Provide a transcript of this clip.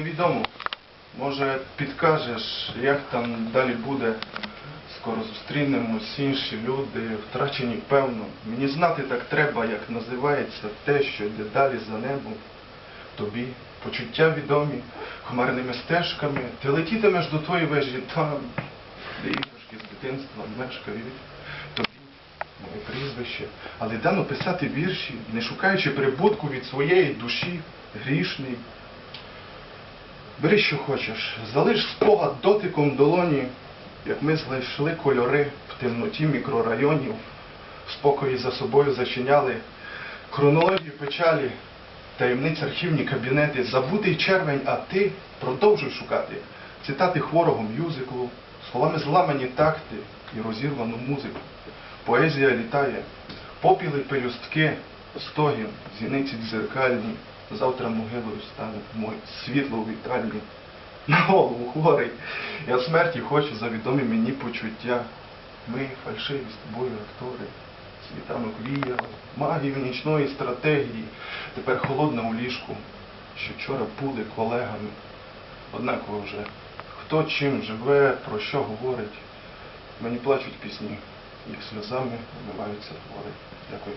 Невідомо. Може підкажеш, як там далі буде. Скоро зустрінемось, інші люди, втрачені певно. Мені знати так треба, як називається те, що йде далі за небом. Тобі почуття відомі, хмарними стежками, ти летітимеш до твоєї вежі там, де іграшки з дитинства мешкають. Тобі моє прізвище, але дано писати вірші, не шукаючи прибутку від своєї душі, грішний. Бери, що хочеш, залиш спогад дотиком долоні, як ми знайшли кольори в темноті мікрорайонів, спокої за собою зачиняли. Хронологію печалі, таємниць архівні кабінети, забутий червень, а ти продовжуй шукати. Цитати хворого мюзиклу, словами зламані такти і розірвану музику. Поезія літає, попіли пелюстки, стогін, зіниці дзеркальні, завтра могилою стане моє світло у вітальні. На голову хворий, я смерті хочу за відомі мені почуття. Ми фальшиві з тобою актори, світанок віяли, магію нічної стратегії, тепер холодна у ліжку, що вчора були колегами. Однаково вже, хто чим живе, про що говорить. Мені плачуть пісні, їх сльозами вмиваються твори. Дякую.